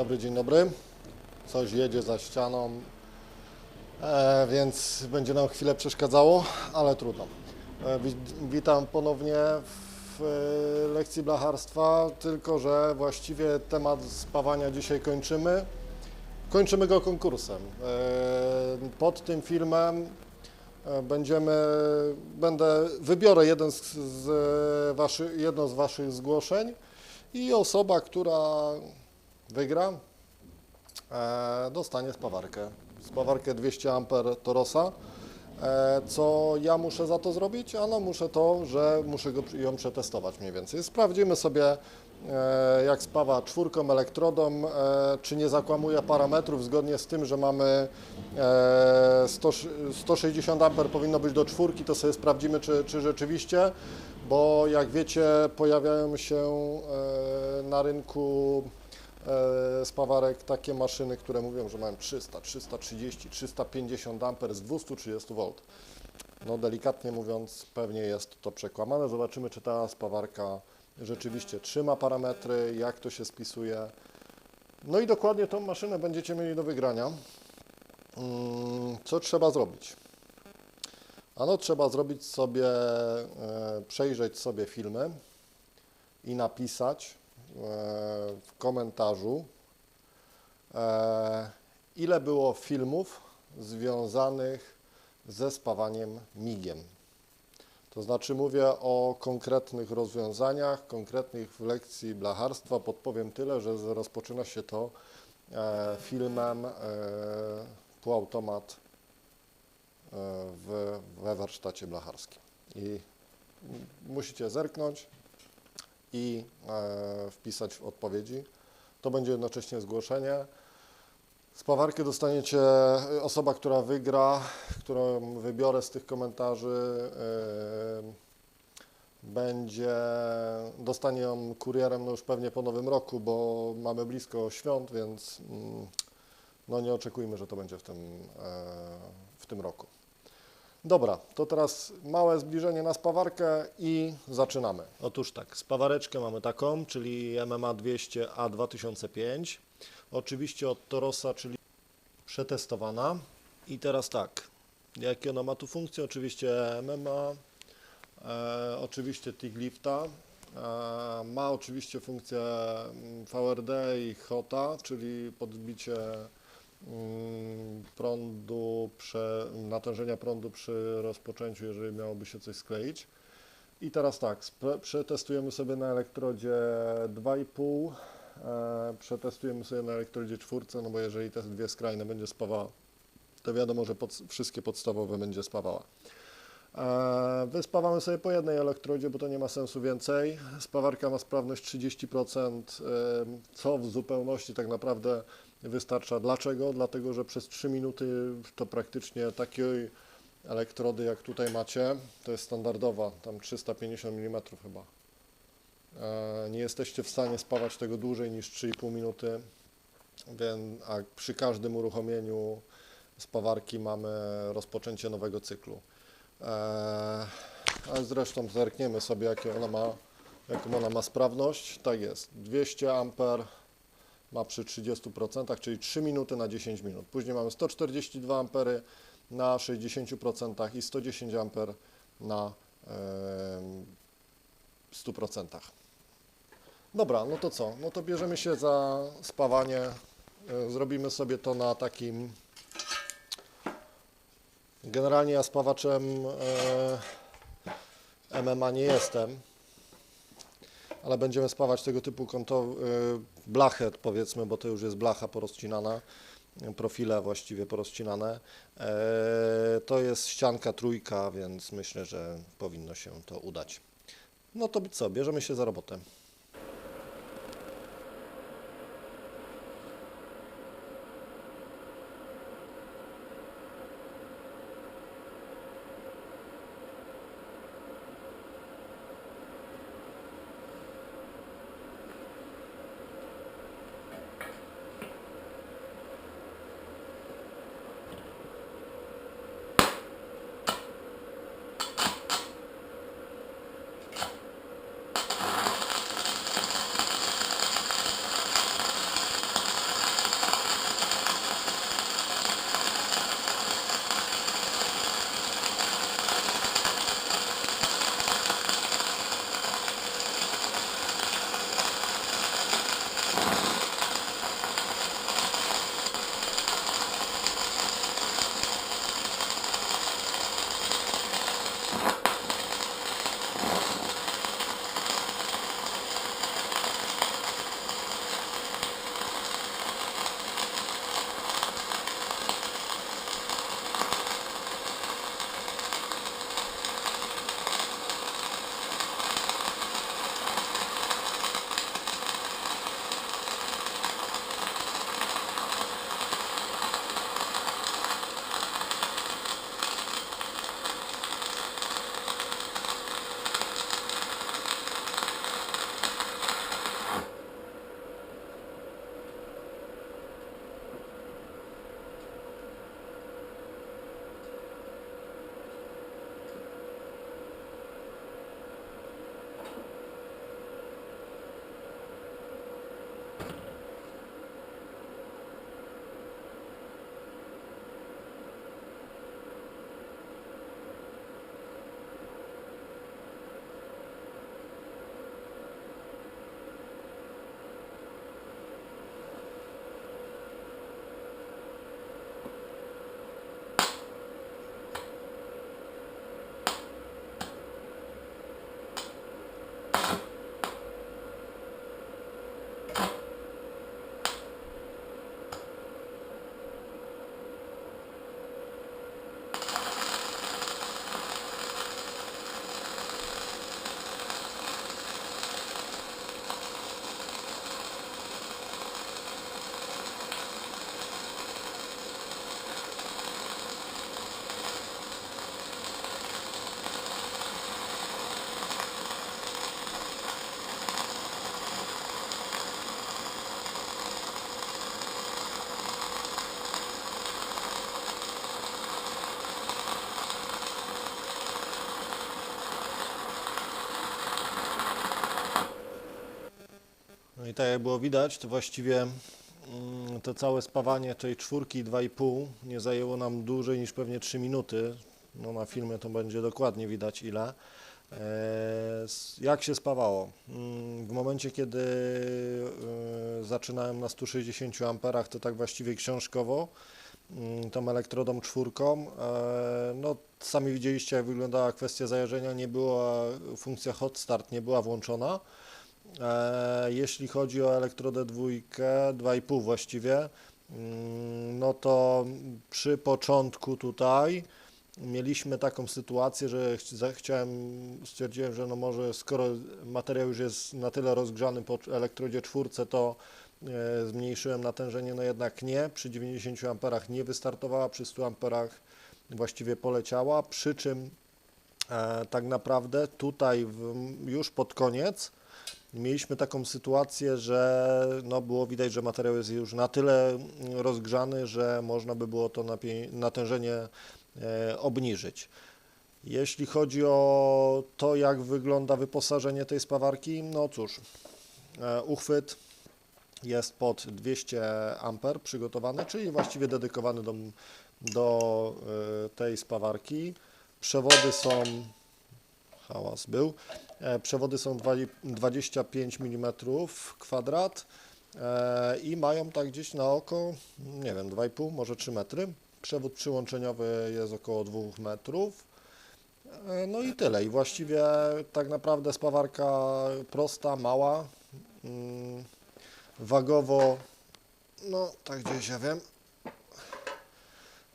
dobry, dzień dobry. Coś jedzie za ścianą, e, więc będzie nam chwilę przeszkadzało, ale trudno. E, wi- witam ponownie w e, lekcji blacharstwa, tylko że właściwie temat spawania dzisiaj kończymy. Kończymy go konkursem. E, pod tym filmem e, będziemy, będę, wybiorę jeden z, z waszy, jedno z Waszych zgłoszeń i osoba, która wygra, e, dostanie spawarkę. Spawarkę 200 A Torosa. E, co ja muszę za to zrobić? Ano muszę to, że muszę go, ją przetestować mniej więcej. Sprawdzimy sobie, e, jak spawa czwórką elektrodą, e, czy nie zakłamuje parametrów zgodnie z tym, że mamy e, 100, 160 A powinno być do czwórki, to sobie sprawdzimy, czy, czy rzeczywiście, bo jak wiecie, pojawiają się e, na rynku spawarek takie maszyny, które mówią, że mają 300, 330, 350 A z 230 V. No delikatnie mówiąc, pewnie jest to przekłamane. Zobaczymy, czy ta spawarka rzeczywiście trzyma parametry, jak to się spisuje. No i dokładnie tą maszynę będziecie mieli do wygrania. Mm, Co trzeba zrobić? Ano trzeba zrobić sobie, e, przejrzeć sobie filmy i napisać e, w komentarzu, e, ile było filmów związanych ze spawaniem migiem. To znaczy mówię o konkretnych rozwiązaniach, konkretnych w lekcji blacharstwa. Podpowiem tyle, że rozpoczyna się to e, filmem e, półautomat w, we warsztacie blacharskim. I musicie zerknąć i e, wpisać w odpowiedzi. To będzie jednocześnie zgłoszenie. Spawarkę dostaniecie, y, osoba, która wygra, którą wybiorę z tych komentarzy, y, będzie, dostanie ją kurierem no już pewnie po nowym roku, bo mamy blisko świąt, więc mm, no nie oczekujmy, że to będzie w tym, e, w tym roku. Dobra, to teraz małe zbliżenie na spawarkę i zaczynamy. Otóż tak, spawareczkę mamy taką, czyli MMA 200 A2005. Oczywiście od Torosa, czyli przetestowana. I teraz tak, jakie ona ma tu funkcje? Oczywiście MMA, e, oczywiście TIG lifta, e, ma oczywiście funkcję mm, VRD i HOTA, czyli podbicie prądu, prze, natężenia prądu przy rozpoczęciu, jeżeli miałoby się coś skleić. I teraz tak, przetestujemy sobie na elektrodzie 2,5, e, przetestujemy sobie na elektrodzie 4, no bo jeżeli te dwie skrajne będzie spawała, to wiadomo, że pod, wszystkie podstawowe będzie spawała. E, Wyspawamy sobie po jednej elektrodzie, bo to nie ma sensu więcej. Spawarka ma sprawność 30%, e, co w zupełności tak naprawdę wystarcza. Dlaczego? Dlatego, że przez 3 minuty to praktycznie takiej elektrody jak tutaj macie, to jest standardowa, tam 350 mm chyba. E, Nie jesteście w stanie spawać tego dłużej niż 3,5 minuty, więc, a przy każdym uruchomieniu spawarki mamy rozpoczęcie nowego cyklu. Eee, ale zresztą zerkniemy sobie, jakie ona ma, jaką ona ma sprawność. Tak jest, 200 amper ma przy 30%, czyli 3 minuty na 10 minut. Później mamy 142 ampery na 60% i 110 amper na em, 100%. Dobra, no to co? No to bierzemy się za spawanie. E, Zrobimy sobie to na takim Generalnie ja spawaczem e, MMA nie jestem, ale będziemy spawać tego typu konto, e, blachę powiedzmy, bo to już jest blacha porozcinana, profile właściwie porozcinane. E, to jest ścianka trójka, więc myślę, że powinno się to udać. No to co, bierzemy się za robotę. Tak jak było widać, to właściwie mm, to całe spawanie tej czwórki 2,5 nie zajęło nam dłużej niż pewnie 3 minuty. No na filmie to będzie dokładnie widać ile. E, Jak się spawało? Mm, W momencie, kiedy e, zaczynałem na 160 amperach, to tak właściwie książkowo, mm, tą elektrodą czwórką, e, no sami widzieliście jak wyglądała kwestia zajarzenia, nie była funkcja hot start, nie była włączona. E, Jeśli chodzi o elektrodę dwójkę, 2,5 właściwie, mm, no to przy początku tutaj mieliśmy taką sytuację, że chciałem, stwierdziłem, że no może skoro materiał już jest na tyle rozgrzany po elektrodzie czwórce, to e, zmniejszyłem natężenie, no jednak nie, przy 90 amperach nie wystartowała, przy 100 amperach właściwie poleciała, przy czym e, tak naprawdę tutaj w, już pod koniec Mieliśmy taką sytuację, że no było widać, że materiał jest już na tyle rozgrzany, że można by było to natężenie e, obniżyć. Jeśli chodzi o to, jak wygląda wyposażenie tej spawarki, no cóż, e, uchwyt jest pod 200 A przygotowany, czyli właściwie dedykowany do, do e, tej spawarki. Przewody są, hałas był, E, Przewody są dwa- 25 mm kwadrat e, i mają tak gdzieś na oko, nie wiem, 2,5, może 3 metry. Przewód przyłączeniowy jest około 2 metrów. E, No i tyle. I właściwie tak naprawdę spawarka prosta, mała, mm, wagowo, no tak gdzieś ja wiem,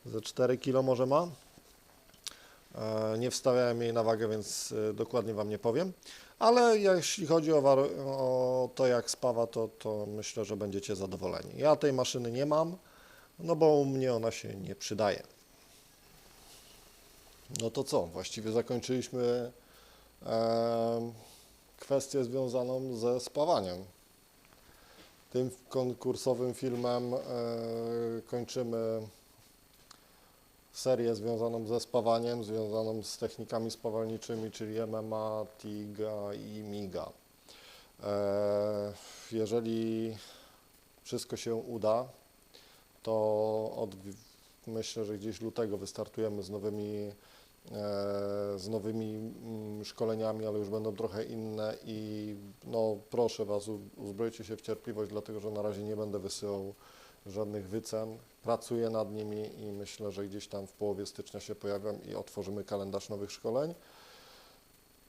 ze 4 kg może ma. E, Nie wstawiałem jej na wagę, więc e, dokładnie Wam nie powiem. Ale jeśli chodzi o, o to, jak spawa, to, to myślę, że będziecie zadowoleni. Ja tej maszyny nie mam, no bo u mnie ona się nie przydaje. No to co? Właściwie zakończyliśmy e, kwestię związaną ze spawaniem. Tym konkursowym filmem e, kończymy serię związaną ze spawaniem, związaną z technikami spawalniczymi, czyli MMA, TIGA i MIGA. E, Jeżeli wszystko się uda, to od, myślę, że gdzieś lutego wystartujemy z nowymi, e, z nowymi mm, szkoleniami, ale już będą trochę inne i no, proszę Was, uzbrojcie się w cierpliwość, dlatego że na razie nie będę wysyłał żadnych wycen. Pracuję nad nimi i myślę, że gdzieś tam w połowie stycznia się pojawią i otworzymy kalendarz nowych szkoleń.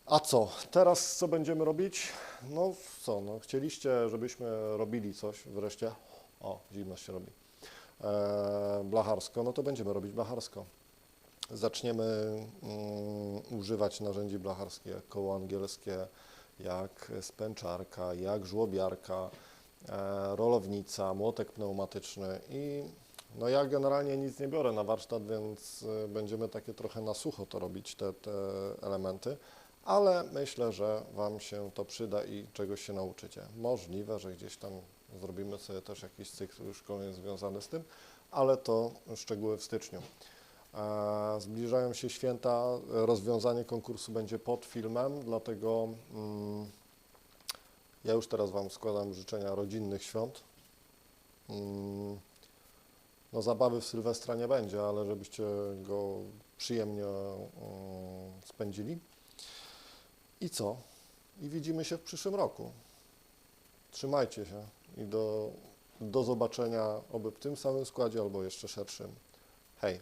A co? Teraz co będziemy robić? No co, no chcieliście, żebyśmy robili coś wreszcie. O, zimno się robi. E, blacharsko, no to będziemy robić blacharsko. Zaczniemy mm, używać narzędzi blacharskich, jak koło angielskie, jak spęczarka, jak żłobiarka, rolownica, młotek pneumatyczny i no ja generalnie nic nie biorę na warsztat, więc y, będziemy takie trochę na sucho to robić, te, te elementy, ale myślę, że Wam się to przyda i czegoś się nauczycie. Możliwe, że gdzieś tam zrobimy sobie też jakiś cykl szkoleń związany z tym, ale to szczegóły w styczniu. E, Zbliżają się święta, rozwiązanie konkursu będzie pod filmem, dlatego mm, ja już teraz Wam składam życzenia rodzinnych świąt. Mm, No zabawy w Sylwestra nie będzie, ale żebyście go przyjemnie mm, spędzili. I co? I widzimy się w przyszłym roku. Trzymajcie się i do, do zobaczenia oby w tym samym składzie albo jeszcze szerszym. Hej!